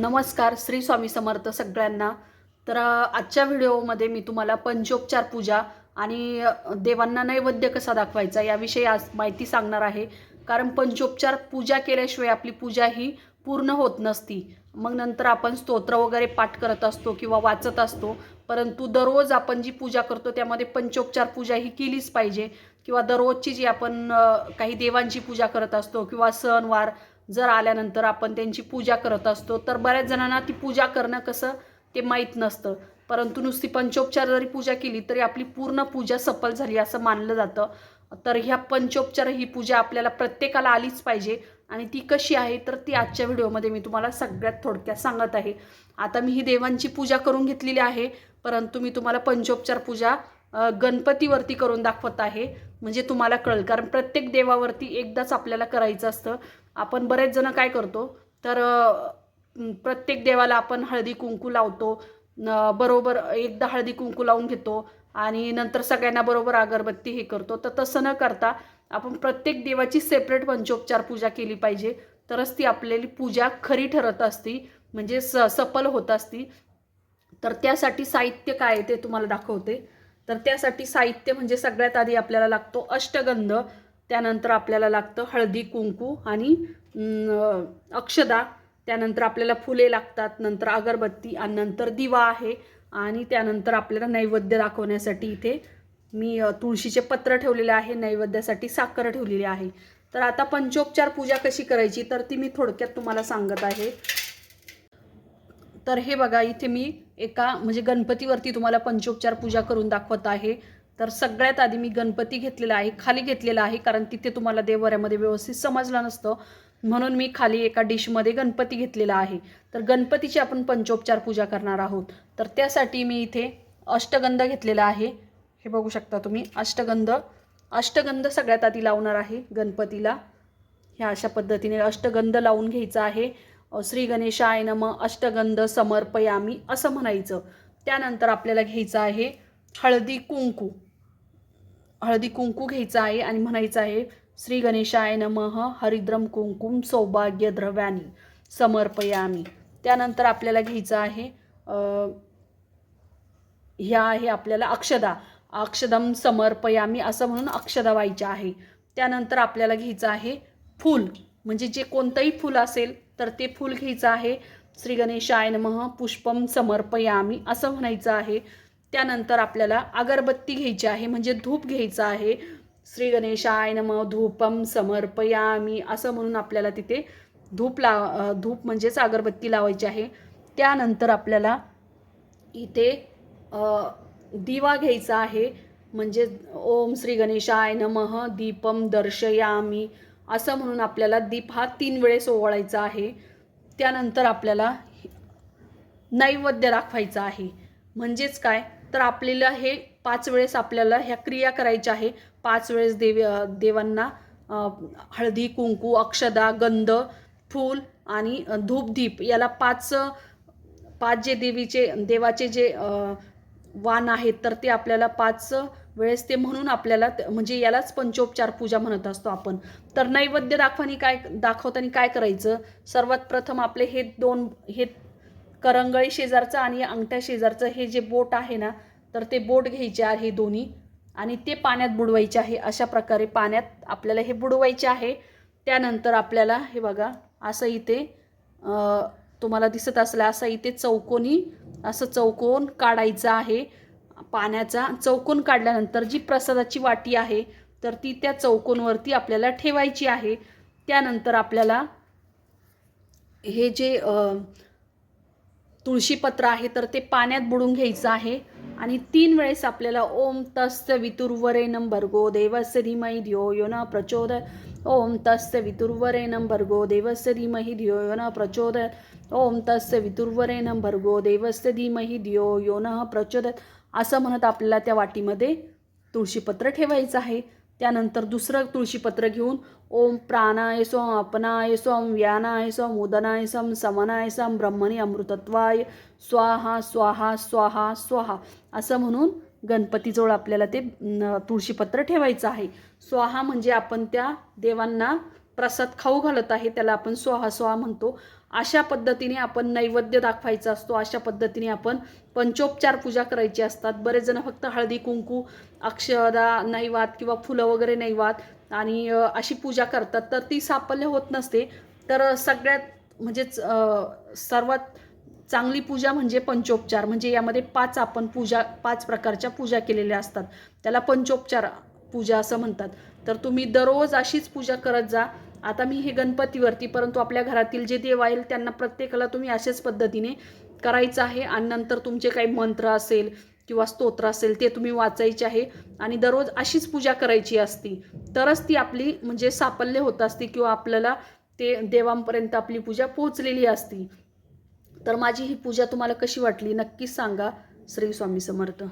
नमस्कार श्री स्वामी समर्थ सगळ्यांना. तर आजच्या व्हिडिओमध्ये मी तुम्हाला पंचोपचार पूजा आणि देवांना नैवेद्य कसा दाखवायचा याविषयी आज माहिती सांगणार आहे. कारण पंचोपचार पूजा केल्याशिवाय आपली पूजा ही पूर्ण होत नसती. मग नंतर आपण स्तोत्र वगैरे पाठ करत असतो किंवा वाचत असतो. परंतु दररोज आपण जी पूजा करतो त्यामध्ये पंचोपचार पूजा ही केलीच पाहिजे. किंवा दररोजची जी आपण काही देवांची पूजा करत असतो किंवा सणवार जर आल्यानंतर आपण त्यांची पूजा करत असतो तर बऱ्याच जणांना ती पूजा करणं कसं ते माहीत नसतं. परंतु नुसती पंचोपचार जरी पूजा केली तरी आपली पूर्ण पूजा सफल झाली असं मानलं जातं. तर ह्या पंचोपचार ही पूजा आपल्याला प्रत्येकाला आलीच पाहिजे आणि ती कशी आहे तर ती आजच्या व्हिडिओमध्ये मी तुम्हाला सगळ्यात थोडक्यात सांगत आहे. आता मी ही देवांची पूजा करून घेतलेली आहे परंतु मी तुम्हाला पंचोपचार पूजा गणपतीवरती करून दाखवत आहे. म्हणजे तुम्हाला कळेल. कारण प्रत्येक देवावरती एकदाच आपल्याला करायचं असतं. आपण बरेच जण काय करतो? तर प्रत्येक देवाला आपण हळदी कुंकू लावतो. बरोबर एकदा हळदी कुंकू लावून घेतो. आणि नंतर सगळ्यांना बरोबर अगरबत्ती हे करतो. तर तसं न करता आपण प्रत्येक देवाची सेपरेट पंचोपचार पूजा केली पाहिजे. तरच ती आपल्याली पूजा खरी ठरत असती. म्हणजे स सफल होत असती. तर त्यासाठी साहित्य काय आहे ते तुम्हाला दाखवते. तर त्यासाठी साहित्य म्हणजे सगळ्यात आधी आपल्याला लागतो अष्टगंध त्यानंतर आपल्याला लागतं हळदी कुंकू आणि अक्षदा. त्यानंतर आपल्याला फुले लागतात नंतर अगरबत्ती आणि नंतर दिवा आहे. आणि त्यानंतर आपल्याला नैवेद्य दाखवण्यासाठी इथे मी तुळशीचे पत्र ठेवलेले आहे नैवेद्यासाठी साखर ठेवलेली आहे. तर आता पंचोपचार पूजा कशी करायची तर ती मी थोडक्यात तुम्हाला सांगत आहे. तर हे बघा इथे मी एका म्हणजे गणपतीवरती तुम्हाला पंचोपचार पूजा करून दाखवत आहे. तर सगळ्यात आधी मी गणपती घेतलेला आहे खाली घेतलेला आहे कारण तिथे तुम्हाला देवऱ्यामध्ये व्यवस्थित समजलं नसतं. म्हणून मी खाली एका डिशमध्ये गणपती घेतलेला आहे. तर गणपतीची आपण पंचोपचार पूजा करणार आहोत. तर त्यासाठी मी इथे अष्टगंध घेतलेला आहे. हे बघू शकता तुम्ही अष्टगंध. अष्टगंध सगळ्यात आधी लावणार आहे गणपतीला. ह्या अशा पद्धतीने अष्टगंध लावून घ्यायचा आहे. श्री गणेशाय नम अष्टगंध समर्पयामी असं म्हणायचं. त्यानंतर आपल्याला घ्यायचं आहे हळदी कुंकू. हळदी कुंकू घ्यायचं आहे आणि म्हणायचं आहे श्री गणेशाय नमः हरिद्रम कुंकुम सौभाग्य द्रव्यानी समर्पयामी. त्यानंतर आपल्याला घ्यायचं आहे ह्या आहे आपल्याला अक्षदा. अक्षदम समर्पयामी असं म्हणून अक्षदा व्हायच्या आहे. त्यानंतर आपल्याला घ्यायचं आहे फूल. म्हणजे जे कोणतंही फूल असेल तर ते फूल घ्यायचं आहे. श्री गणेशाय नमः पुष्पम समर्पयामी असं म्हणायचं आहे. त्यानंतर आपल्याला अगरबत्ती घ्यायची आहे म्हणजे धूप घ्यायचं आहे. श्री गणेशाय नमः धूपम समर्पयामी असं म्हणून आपल्याला तिथे धूप लाव धूप म्हणजेच अगरबत्ती लावायची आहे. त्यानंतर आपल्याला इथे दिवा घ्यायचा आहे. म्हणजे ओम श्री गणेशाय नमः दीपम दर्शयामी असं म्हणून आपल्याला दीप हा तीन वेळेस ओवाळायचा आहे. त्यानंतर आपल्याला नैवेद्य दाखवायचा आहे. म्हणजेच काय? तर आपल्याला हे पाच वेळेस आपल्याला ह्या क्रिया करायच्या आहे. पाच वेळेस देव देवांना हळदी कुंकू अक्षदा गंध फूल आणि धूपदीप याला पाच पाच जे देवीचे देवाचे जे वाण आहेत तर ते आपल्याला पाच वेळेस ते म्हणून आपल्याला म्हणजे यालाच पंचोपचार पूजा म्हणत असतो आपण. तर नैवेद्य दाखवानी काय दाखवताना काय करायचं? सर्वात प्रथम आपले हे दोन हे करंगळी शेजारचं आणि अंगठ्या शेजारचं हे जे बोट आहे ना तर ते बोट घ्यायचे आहे हे दोन्ही. आणि ते पाण्यात बुडवायचे आहे. अशा प्रकारे पाण्यात आपल्याला हे बुडवायचे आहे. त्यानंतर आपल्याला हे बघा असं इथे तुम्हाला दिसत असलं असं इथे चौकोनी असं चौकोन काढायचं आहे. पाण्याचा चौकोन काढल्यानंतर जी प्रसादाची वाटी आहे तर ती त्या चौकोनवरती आपल्याला ठेवायची आहे. त्यानंतर आपल्याला हे जे तुळशीपत्र आहे तर ते पाण्यात बुडून घ्यायचं आहे. आणि तीन वेळेस आपल्याला ओम तस्त वितुर्वरे भर्गो देवस्य धीमहि धियो यो न प्रचोद ओम तस्य वितुर्वरे भर्गो देवस्य धीमहि धियो यो न प्रचोद ओम तस्य वितुर्वरेणम भर्गो देवस्य धीमहि धियो यो न प्रचोदत असं म्हणत आपल्याला त्या वाटीमध्ये तुळशीपत्र ठेवायचं आहे. त्यानंतर दुसरं तुळशीपत्र घेऊन ओम प्राणाय सोम अपनाय सोम व्यानाय सोम उदनाय सम समनाय सम ब्रह्मणी अमृतत्वाय. स्वाहा स्वाहा स्वाहा स्वाहा. असं म्हणून गणपतीजवळ आपल्याला ते तुळशीपत्र ठेवायचं आहे. स्वाहा म्हणजे आपण त्या देवांना प्रसाद खाऊ घालत आहे त्याला आपण स्वाहा स्वाहा म्हणतो. अशा पद्धतीने आपण नैवेद्य दाखवायचा असतो अशा पद्धतीने आपण पंचोपचार पूजा करायची असतात. बरेच जण फक्त हळदी कुंकू अक्षदा नैवाद किंवा फुलं वगैरे नैवाद आणि अशी पूजा करतात. तर ती साफल्य होत नसते. तर सगळ्यात म्हणजेच सर्वात चांगली पूजा म्हणजे पंचोपचार. म्हणजे यामध्ये पाच आपण पूजा पाच प्रकारच्या पूजा केलेल्या असतात. त्याला पंचोपचार पूजा असं म्हणतात. तर तुम्ही दररोज अशीच पूजा करत जा. आता मी हे गणपतीवरती परंतु आपल्या घरातील जे देव आहेत त्यांना प्रत्येकाला तुम्ही अशाच पद्धतीने करायचं आहे. आणि नंतर तुमचे काही मंत्र असेल किंवा स्तोत्र असेल ते तुम्ही वाचायचे आहे. आणि दररोज अशीच पूजा करायची असती तरच ती आपली म्हणजे साफल्य होत असती किंवा आपल्याला ते देवांपर्यंत आपली पूजा पोहोचलेली असती. तर माझी ही पूजा तुम्हाला कशी वाटली नक्कीच सांगा. श्री स्वामी समर्थ.